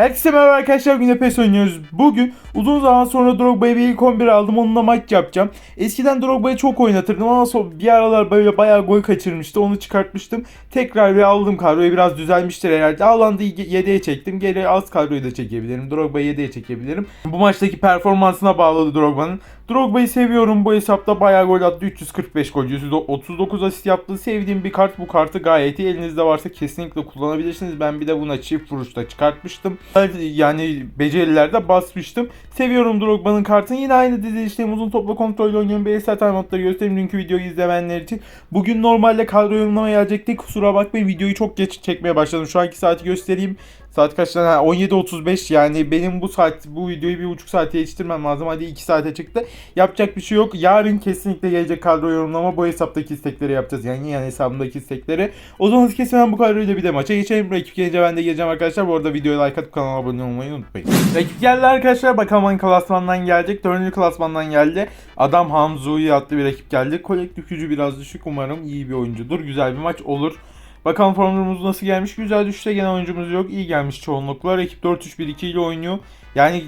Herkese merhaba arkadaşlar yine PES oynuyoruz. Bugün uzun zaman sonra Drogba'ya bir ilk 11 aldım onunla maç yapacağım. Eskiden Drogba'yı çok oynatırdım ama so- bir aralar böyle bayağı gol kaçırmıştı onu çıkartmıştım. Tekrar bir aldım kadroyu biraz düzelmiştir herhalde. Haaland'ı 7'ye çektim geri az kadroyu da çekebilirim. Drogba'yı 7'ye çekebilirim. Bu maçtaki performansına bağladı Drogba'nın. Drogba'yı seviyorum bu hesapta bayağı gol attı 345 gol 139 asist yaptı. Sevdiğim bir kart bu kartı gayet iyi elinizde varsa kesinlikle kullanabilirsiniz. Ben bir de buna çift vuruşta çıkartmıştım. Yani becerilerde basmıştım. Seviyorum Drogba'nın kartını. Yine aynı dizilişteyim. Uzun topla kontrol oynuyorum. BSL timeoutları göstereyim dünkü videoyu izleyenler için. Bugün normalde kadro yorumlama gelecekti. Kusura bakmayın videoyu çok geç çekmeye başladım. Şu anki saati göstereyim. Saat kaç tane? Ha, 17.35 yani benim bu saat bu videoyu bir buçuk saate yetiştirmem lazım. Hadi 2 saate çıktı. Yapacak bir şey yok. Yarın kesinlikle gelecek kadro yorumlama bu hesaptaki istekleri yapacağız. Yani yani hesabımdaki istekleri. O zaman kesmeden bu kadroyla bir de maça geçelim. Rakip gelince ben de geleceğim arkadaşlar. Bu arada videoya like atıp kanala abone olmayı unutmayın. Rakip geldi arkadaşlar. Bakalım hangi klasmandan gelecek. Dördüncü klasmandan geldi. Adam Hamzu'yu adlı bir rakip geldi. Kolektif gücü biraz düşük. Umarım iyi bir oyuncudur. Güzel bir maç olur. Bakalım formumuz nasıl gelmiş. Güzel düşüşte gelen oyuncumuz yok. İyi gelmiş çoğunlukla. Rakip 4-3-1-2 ile oynuyor. Yani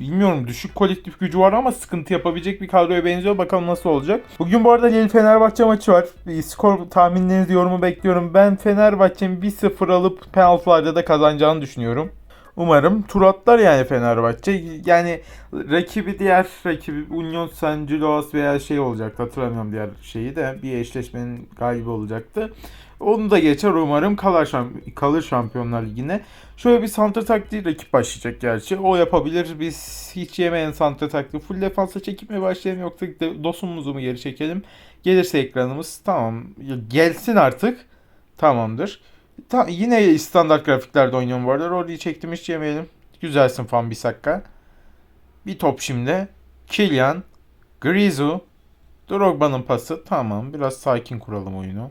bilmiyorum düşük kolektif gücü var ama sıkıntı yapabilecek bir kadroya benziyor. Bakalım nasıl olacak. Bugün bu arada Lille Fenerbahçe maçı var. Bir skor tahminlerinizi yorumu bekliyorum. Ben Fenerbahçe'nin 1-0 alıp penaltılarda da kazanacağını düşünüyorum. Umarım tur atlar yani Fenerbahçe. Yani rakibi diğer rakibi Union Saint Gilloas veya şey olacaktı hatırlamıyorum diğer şeyi de bir eşleşmenin galibi olacaktı. Onu da geçer umarım kalır, şamp- kalır Şampiyonlar Ligi'ne. Şöyle bir santra taktiği rakip başlayacak gerçi. O yapabilir. Biz hiç yemeyen santra taktiği. Full defansa çekip mi başlayalım yoksa dosumuzu mu geri çekelim? Gelirse ekranımız tamam. Gelsin artık. Tamamdır. Ta- yine standart grafiklerde oynuyorum bu arada. Rolly'i çektim hiç yemeyelim. Güzelsin fan bir dakika. Bir top şimdi. Kylian. Grizu. Drogba'nın pası. Tamam. Biraz sakin kuralım oyunu.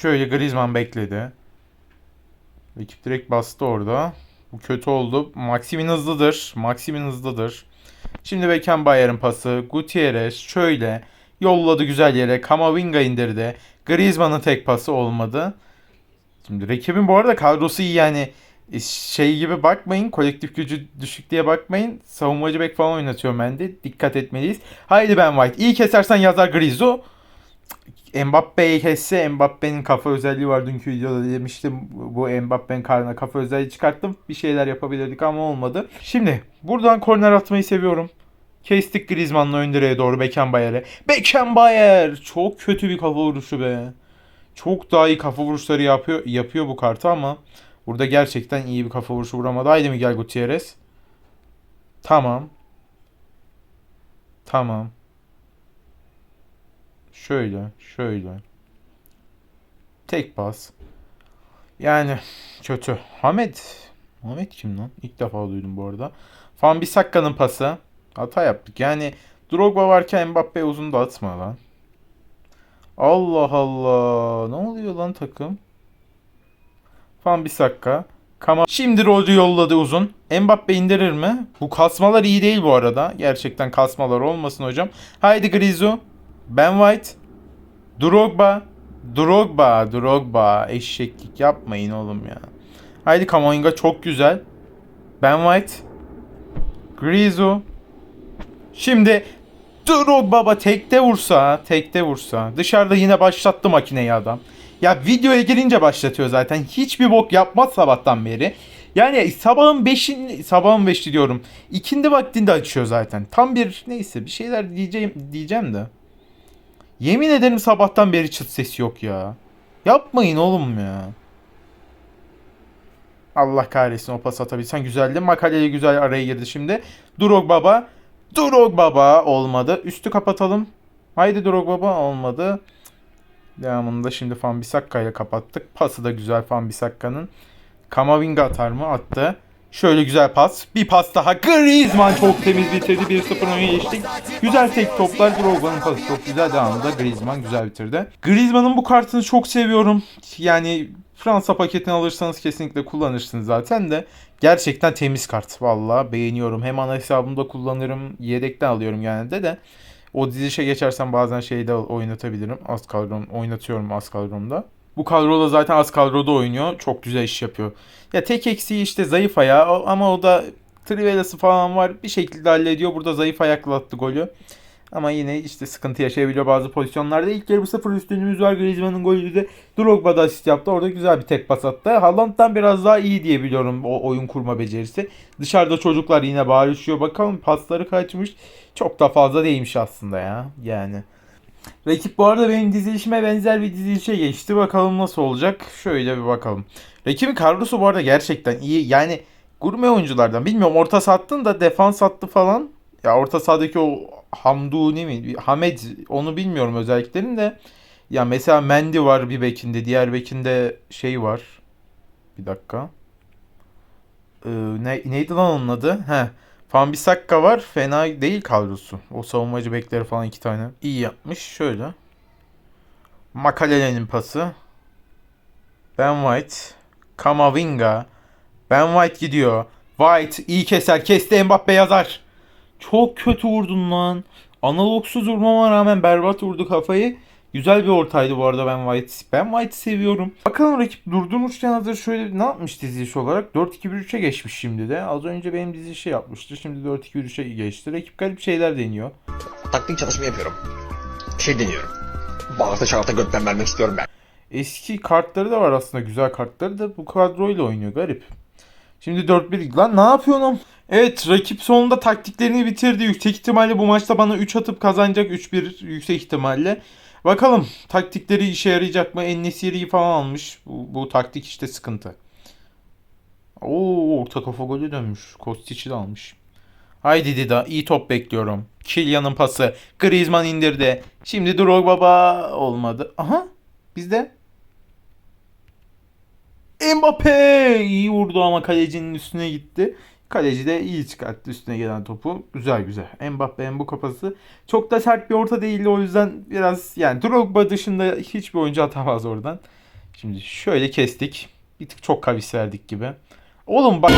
Şöyle Griezmann bekledi. Rakip direkt bastı orada. Bu kötü oldu. Maximin hızlıdır. Maximin hızlıdır. Şimdi Beckenbauer'ın pası. Gutierrez şöyle yolladı güzel yere. Kamavinga indirdi. Griezmann'ın tek pası olmadı. Şimdi rakibin bu arada kadrosu iyi yani E, şey gibi bakmayın. Kolektif gücü düşük diye bakmayın. Savunmacı bek falan oynatıyorum ben. Dikkat etmeliyiz. Haydi Ben White. İyi kesersen yazar Grizo. Mbappe'yi kesse Mbappe'nin kafa özelliği var. Dünkü videoda demiştim. Bu Mbappe'nin karnına kafa özelliği çıkarttım. Bir şeyler yapabilirdik ama olmadı. Şimdi buradan korner atmayı seviyorum. Kestik Griezmann'la ön direğe doğru Beckenbauer'e. Beckenbauer! Çok kötü bir kafa vuruşu be. Çok daha iyi kafa vuruşları yapıyor yapıyor bu kartı ama burada gerçekten iyi bir kafa vuruşu vuramadı. Haydi Miguel Gutierrez. Tamam. Tamam. Şöyle, şöyle. Tek pas. Yani kötü. Hamet. Hamet kim lan? İlk defa duydum bu arada. Fan Bissakka'nın pası. Hata yaptık. Yani Drogba varken Mbappe uzun da atma lan. Allah Allah. Ne oluyor lan takım? Fan Bissaka. Kama Şimdi Rodri yolladı uzun. Mbappe indirir mi? Bu kasmalar iyi değil bu arada. Gerçekten kasmalar olmasın hocam. Haydi Grizu. Ben White. Drogba. Drogba. Drogba. Eşeklik yapmayın oğlum ya. Haydi Kamavinga çok güzel. Ben White. Grizu. Şimdi Drogba baba tekte vursa, tekte vursa. Dışarıda yine başlattı makineyi adam. Ya videoya girince başlatıyor zaten. Hiçbir bok yapmaz sabahtan beri. Yani sabahın 5'in sabahın 5'i diyorum. İkindi vaktinde açıyor zaten. Tam bir neyse bir şeyler diyeceğim diyeceğim de. Yemin ederim sabahtan beri çıt ses yok ya. Yapmayın oğlum ya. Allah kahretsin o pas atabilsen güzeldi. Makaleye güzel araya girdi şimdi. Drog baba. Drog baba olmadı. Üstü kapatalım. Haydi Drog baba olmadı. Devamında şimdi Fan Bissaka kapattık. Pası da güzel Fan Bissakka'nın. Kamavinga atar mı? Attı. Şöyle güzel pas. Bir pas daha. Griezmann çok temiz bitirdi. 1-0 öne geçtik. Güzel tek toplar. Drogba'nın pası çok güzel. Devamında Griezmann güzel bitirdi. Griezmann'ın bu kartını çok seviyorum. Yani Fransa paketini alırsanız kesinlikle kullanırsınız zaten de. Gerçekten temiz kart. Valla beğeniyorum. Hem ana hesabımda kullanırım. Yedekten alıyorum genelde de. O dizişe geçersem bazen şeyde oynatabilirim. Az kadrom oynatıyorum az kadromda. Bu kadroda zaten az kadroda oynuyor. Çok güzel iş yapıyor. Ya tek eksiği işte zayıf ayağı ama o da Trivelası falan var. Bir şekilde hallediyor. Burada zayıf ayakla attı golü. Ama yine işte sıkıntı yaşayabiliyor bazı pozisyonlarda. İlk yarı sıfır üstünlüğümüz var. Griezmann'ın golü de Drogba da asist yaptı. Orada güzel bir tek pas attı. Haaland'dan biraz daha iyi diye biliyorum o oyun kurma becerisi. Dışarıda çocuklar yine bağırışıyor. Bakalım pasları kaçmış. Çok da fazla değilmiş aslında ya. Yani. Rakip bu arada benim dizilişime benzer bir dizilişe geçti. Bakalım nasıl olacak. Şöyle bir bakalım. Rakibin kadrosu bu arada gerçekten iyi. Yani gurme oyunculardan. Bilmiyorum orta sattın da defans attı falan. Ya orta sahadaki o Hamduni mi? Hamed onu bilmiyorum özelliklerini de. Ya mesela Mendy var bir bekinde. Diğer bekinde şey var. Bir dakika. Ee, ne, neydi lan onun adı? He. Fambisakka var. Fena değil kadrosu. O savunmacı bekleri falan iki tane. İyi yapmış. Şöyle. Makalele'nin pası. Ben White. Kamavinga. Ben White gidiyor. White iyi keser. Kesti Mbappe yazar. Çok kötü vurdun lan. Analogsuz vurmama rağmen berbat vurdu kafayı. Güzel bir ortaydı bu arada Ben White. Ben White'i seviyorum. Bakalım rakip durdurmuşken hazır şöyle ne yapmış diziliş olarak? 4-2-1-3'e geçmiş şimdi de. Az önce benim dizilişi yapmıştı. Şimdi 4-2-1-3'e geçti. Rakip garip şeyler deniyor. Taktik çalışma yapıyorum. Şey deniyorum. Bağırsa çağırta gökten vermek istiyorum ben. Eski kartları da var aslında. Güzel kartları da bu kadroyla oynuyor. Garip. Şimdi 4-1 lan ne yapıyorsun? Evet rakip sonunda taktiklerini bitirdi. Yüksek ihtimalle bu maçta bana 3 atıp kazanacak 3-1 yüksek ihtimalle. Bakalım taktikleri işe yarayacak mı? Ennesiri'yi falan almış. Bu, bu taktik işte sıkıntı. Oo orta kafa golü dönmüş. Kostic'i de almış. Haydi Dida iyi top bekliyorum. Kylian'ın pası. Griezmann indirdi. Şimdi Drogba ba- olmadı. Aha bizde. Mbappe iyi vurdu ama kalecinin üstüne gitti. Kaleci de iyi çıkarttı üstüne gelen topu. Güzel güzel. Mbappe'nin bu kafası çok da sert bir orta değildi o yüzden biraz yani Drogba dışında hiçbir oyuncu atamaz oradan. Şimdi şöyle kestik. Bir tık çok kavis verdik gibi. Oğlum bak.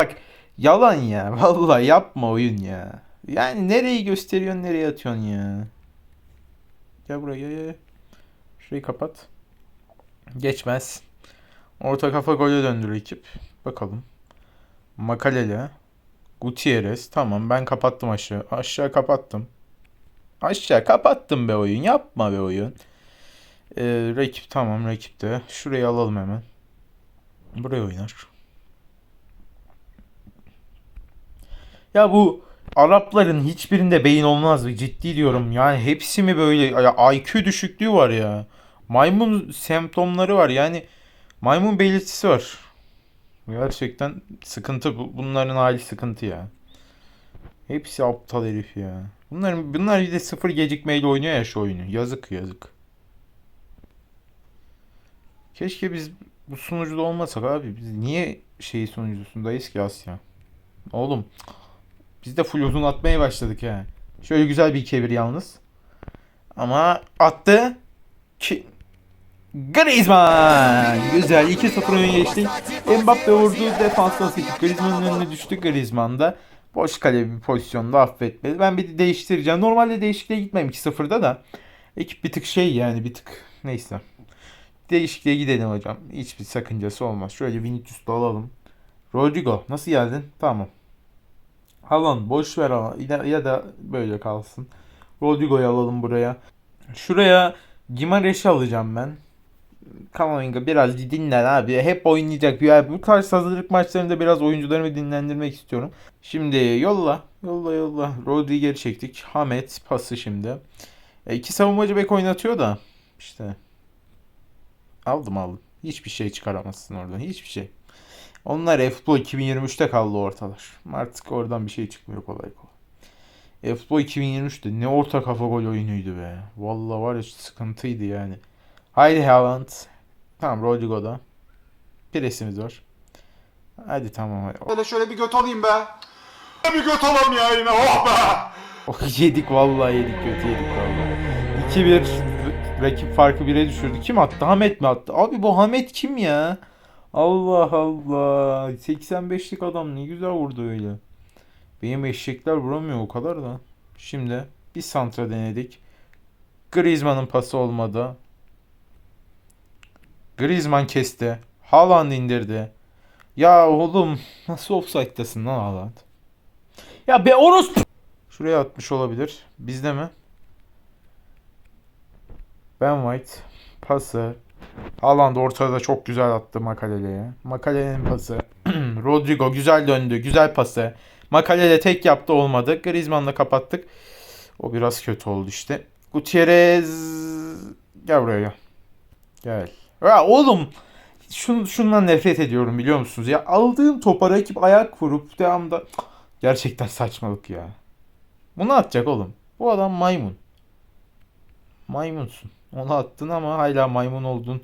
bak yalan ya. Vallahi yapma oyun ya. Yani nereyi gösteriyorsun nereye atıyorsun ya. Gel buraya. Şurayı kapat. Geçmez. Orta kafa gole döndü ekip. Bakalım. Makalele. Gutierrez. Tamam ben kapattım aşağı. Aşağı kapattım. Aşağı kapattım be oyun. Yapma be oyun. Ee, rakip tamam rakipte. Şurayı alalım hemen. Buraya oynar. Ya bu Arapların hiçbirinde beyin olmaz. Ciddi diyorum. Yani hepsi mi böyle ya IQ düşüklüğü var ya. Maymun semptomları var. Yani maymun belirtisi var. Gerçekten sıkıntı. bu- Bunların hali sıkıntı ya. Hepsi aptal herif ya. Bunların bunlar bir de sıfır gecikmeyle oynuyor ya şu oyunu. Yazık yazık. Keşke biz bu sunucuda olmasak abi. Biz niye şey sunucusundayız ki Asya? Oğlum biz de full uzun atmaya başladık ha. Şöyle güzel bir 2'ye 1 yalnız. Ama attı. Ki... Griezmann! Güzel 2-0 öne geçtik. Mbappe vurdu. Defanstan sekip Griezmann'ın önüne düştü. Griezmann da boş kale bir pozisyonda affetmedi. Ben bir de değiştireceğim. Normalde değişikliğe gitmem 2-0'da da. Ekip bir tık şey yani bir tık neyse. Değişikliğe gidelim hocam. Hiçbir sakıncası olmaz. Şöyle Vinicius'u alalım. Rodrigo nasıl geldin? Tamam. Haaland boş ver ama ya da böyle kalsın. Rodrigo'yu alalım buraya. Şuraya Gimareş'i alacağım ben. Kamavinga biraz dinlen abi. Hep oynayacak. Ya bu tarz hazırlık maçlarında biraz oyuncularımı dinlendirmek istiyorum. Şimdi yolla. Yolla yolla. Rodri'yi geri çektik. Hamet pası şimdi. E, iki savunmacı bek oynatıyor da. işte Aldım aldım. Hiçbir şey çıkaramazsın oradan. Hiçbir şey. Onlar e-futbol 2023'te kaldı ortalar. Artık oradan bir şey çıkmıyor kolay kolay. E-futbol 2023'te ne orta kafa gol oyunuydu be. Vallahi var ya sıkıntıydı yani. Haydi Haaland. Tamam Rodrigo'da. Presimiz var. Hadi tamam. hadi. Böyle şöyle bir göt alayım be. Bir göt alayım ya yine oh be. Oh, yedik vallahi yedik kötü yedik vallahi. 2-1 rakip farkı 1'e düşürdü. Kim attı? Hamet mi attı? Abi bu Hamet kim ya? Allah Allah. 85'lik adam ne güzel vurdu öyle. Benim eşekler vuramıyor o kadar da. Şimdi bir santra denedik. Griezmann'ın pası olmadı. Griezmann kesti. Haaland indirdi. Ya oğlum nasıl offside'dasın lan Haaland? Ya be orospu! Şuraya atmış olabilir. Bizde mi? Ben White. Pası. Haaland ortada çok güzel attı Makalele'ye. Makalele'nin pası. Rodrigo güzel döndü. Güzel pası. Makalele tek yaptı olmadı. Griezmann'la kapattık. O biraz kötü oldu işte. Gutierrez gel buraya gel. Gel. Ya oğlum şun, şundan nefret ediyorum biliyor musunuz? Ya aldığım topa rakip ayak vurup devamda gerçekten saçmalık ya. Bunu atacak oğlum. Bu adam maymun. Maymunsun. Onu attın ama hala maymun oldun.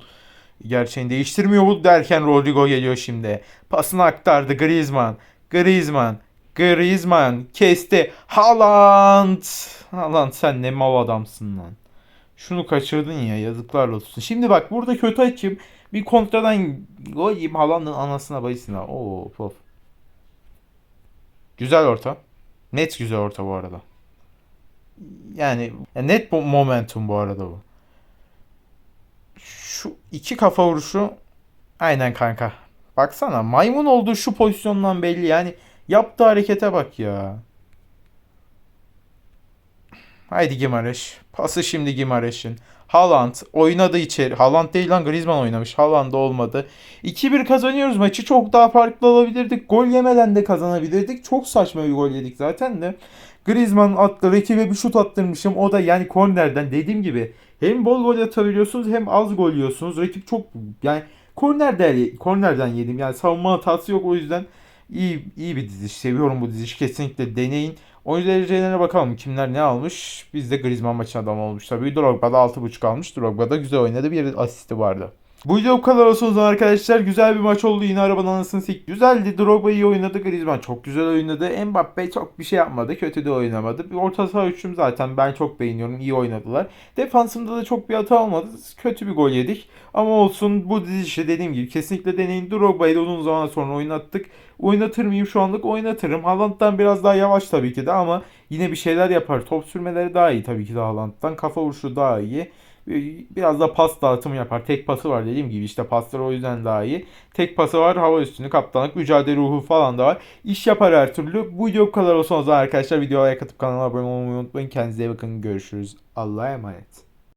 Gerçeğini değiştirmiyor bu derken Rodrigo geliyor şimdi. Pasını aktardı Griezmann. Griezmann. Griezmann kesti. Haaland. Haaland sen ne mal adamsın lan. Şunu kaçırdın ya yazıklar olsun. Şimdi bak burada kötü açım. Bir kontradan gol yiyeyim Haaland'ın anasına bayısına. Oo of. Güzel orta. Net güzel orta bu arada. Yani ya net momentum bu arada bu. Şu iki kafa vuruşu aynen kanka. Baksana maymun olduğu şu pozisyondan belli yani yaptığı harekete bak ya. Haydi Gimareş. Pası şimdi Gimareş'in. Haaland oynadı içeri. Haaland değil lan Griezmann oynamış. Haaland olmadı. 2-1 kazanıyoruz maçı. Çok daha farklı alabilirdik. Gol yemeden de kazanabilirdik. Çok saçma bir gol yedik zaten de. Griezmann attı. Rakibe bir şut attırmışım. O da yani kornerden dediğim gibi hem bol gol atabiliyorsunuz hem az gol yiyorsunuz. Rakip çok yani kornerden, kornerden yedim. Yani savunma hatası yok o yüzden iyi iyi bir diziş. Seviyorum bu dizişi. Kesinlikle deneyin. Oyuncu derecelerine bakalım. Kimler ne almış? Bizde Griezmann maçın adamı olmuş tabii. Drogba'da 6.5 almış. Drogba'da güzel oynadı. Bir asisti vardı. Bu video kadar olsun o zaman arkadaşlar. Güzel bir maç oldu. Yine arabanın anasını sik. Güzeldi. Drogba iyi oynadı. Griezmann çok güzel oynadı. Mbappe çok bir şey yapmadı. Kötü de oynamadı. Bir orta saha üçlüm zaten ben çok beğeniyorum. İyi oynadılar. Defansımda da çok bir hata olmadı. Kötü bir gol yedik. Ama olsun bu dizişi dediğim gibi kesinlikle deneyin. Drogba'yı da uzun zaman sonra oynattık. Oynatır mıyım şu anlık? Oynatırım. Haaland'dan biraz daha yavaş tabii ki de ama yine bir şeyler yapar. Top sürmeleri daha iyi tabii ki de Haaland'dan. Kafa vuruşu daha iyi. Biraz da pas dağıtımı yapar. Tek pası var dediğim gibi işte pasları o yüzden daha iyi. Tek pası var. Hava üstünü, kaptanlık, mücadele ruhu falan da var. İş yapar her türlü. Bu video bu kadar olsun o zaman arkadaşlar. Videoya katıp kanala abone olmayı unutmayın. Kendinize iyi bakın. Görüşürüz. Allah'a emanet.